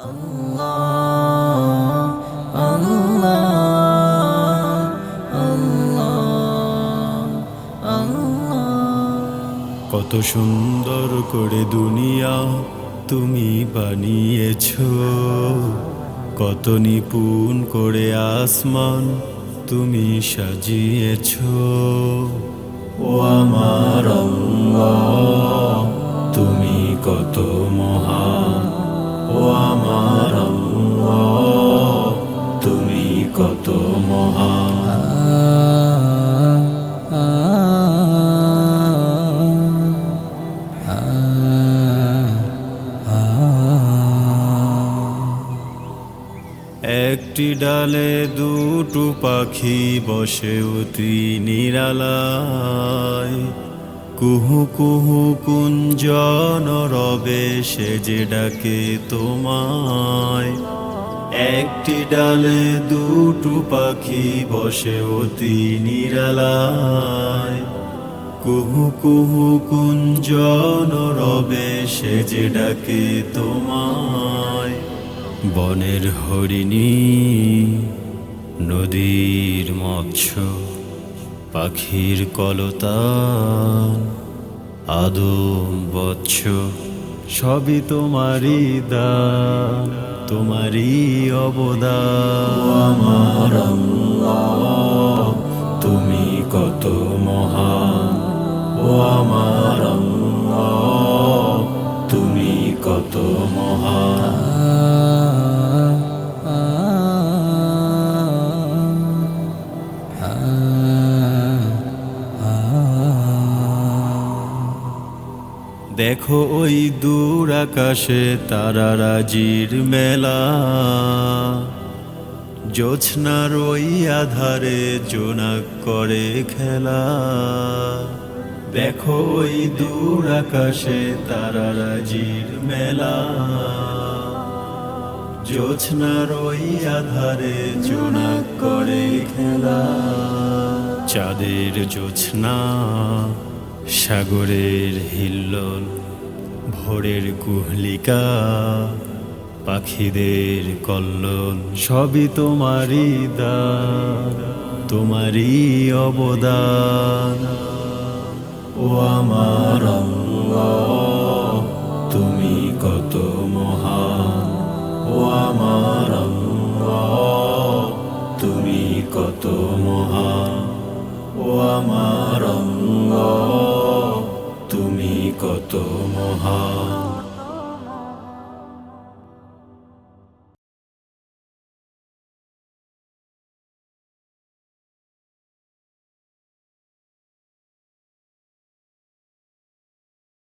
কত সুন্দর করে দুনিয়া তুমি বানিয়েছ। কত নিপুণ করে আসমান তুমি সাজিয়েছ। ও আমার তুমি কত মহান কত একটি ডালে দুটো পাখি বসে অতি নিরালায়। কুহু কুহু কুঞ্জন রবে সে যে ডাকে তোমায়। একটি ডালে দুটো পাখি বসে অতি নিরালায়। কুহু কুহু কুঞ্জন রবে সে যে ডাকে তোমায়। বনের হরিণী, নদীর মৎস্য, পাখির কলতান, আদম বৎস, সবই তোমারই দান। তোমারই অবদান। আমার তুমি কত মহান। ও আমার দেখো ওই দূর আকাশে তারা রাজির মেলা। জোছনার ওই আধারে জোনাক করে খেলা। দেখো ওই দূর আকাশে তারা রাজির মেলা। জোছনার ওই আধারে জোনাক করে খেলা। চাঁদের জোছনা সাগরের হিল্লোল, ভোরের কুহলিকা, পাখিদের কল্লোল, সবই তোমারই দান, তোমারই অবদান। ও আমার তুমি কত মহান। ও আমার তুমি কত মহান। ও আমার কত মহান